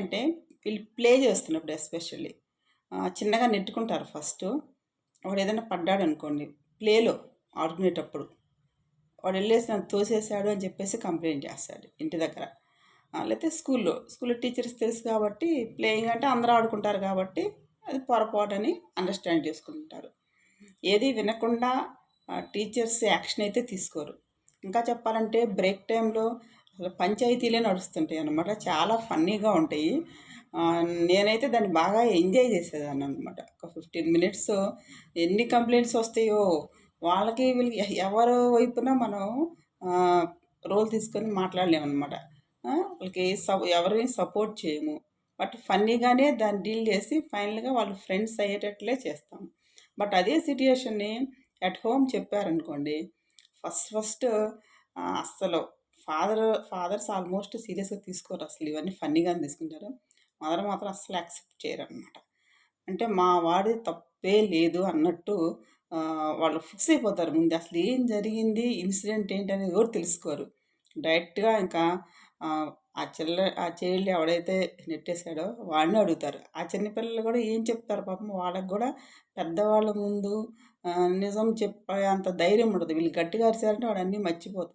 అంటే వీళ్ళు ప్లే చేస్తున్నప్పుడు ఎస్పెషల్లీ చిన్నగా నెట్టుకుంటారు ఫస్ట్. వాడు ఏదైనా పడ్డాడు అనుకోండి ప్లేలో ఆడుకునేటప్పుడు వాడు వెళ్ళేసి నన్ను తోసేసాడు అని చెప్పేసి కంప్లైంట్ చేస్తాడు ఇంటి దగ్గర. లేకపోతే స్కూల్లో స్కూల్లో టీచర్స్ తెలుసు కాబట్టి ప్లేయింగ్ అంటే అందరూ ఆడుకుంటారు కాబట్టి అది పొరపాటు అని అండర్స్టాండ్ చేసుకుంటారు. ఏది వినకుండా టీచర్స్ యాక్షన్ అయితే తీసుకోరు. ఇంకా చెప్పాలంటే బ్రేక్ టైంలో అసలు పంచాయతీలే నడుస్తుంటాయి అనమాట చాలా ఫన్నీగా ఉంటాయి. నేనైతే దాన్ని బాగా ఎంజాయ్ చేసేదాన్ని అనమాట ఒక ఫిఫ్టీన్ మినిట్స్ ఎన్ని కంప్లైంట్స్ వస్తాయో వాళ్ళకి వీళ్ళకి ఎవరి ఎవరు వైపున మనం రోల్ తీసుకొని మాట్లాడలేమన్నమాట వాళ్ళకి స ఎవరిని సపోర్ట్ చేయము. బట్ ఫన్నీగానే దాన్ని డీల్ చేసి ఫైనల్గా వాళ్ళు ఫ్రెండ్స్ అయ్యేటట్లే చేస్తాం. బట్ అదే సిట్యుయేషన్ని అట్ హోమ్ చెప్పారనుకోండి ఫస్ట్ ఫస్ట్ అస్సలు ఫాదర్ ఫాదర్స్ ఆల్మోస్ట్ సీరియస్గా తీసుకోరు అసలు. ఇవన్నీ ఫన్నీగానే తీసుకుంటారు. మదర్ మాత్రం అస్సలు యాక్సెప్ట్ చేయరు అనమాట అంటే మా వాడి తప్పే లేదు అన్నట్టు వాళ్ళు ఫిక్స్ అయిపోతారు. ముందు అసలు ఏం జరిగింది ఇన్సిడెంట్ ఏంటి అనేది కూడా తెలుసుకోరు. డైరెక్ట్గా ఇంకా ఆ, చెల్ల ఆ చెల్లి ఎవడైతే నెట్టేశాడో వాడిని అడుగుతారు. ఆ చిన్నపిల్లలు కూడా ఏం చెప్తారు పాపం? వాళ్ళకి కూడా పెద్దవాళ్ళ ముందు నిజం చెప్పే అంత ధైర్యం ఉండదు. వీళ్ళు గట్టిగా అరిచారంటే వాడు అన్నీ మర్చిపోతారు.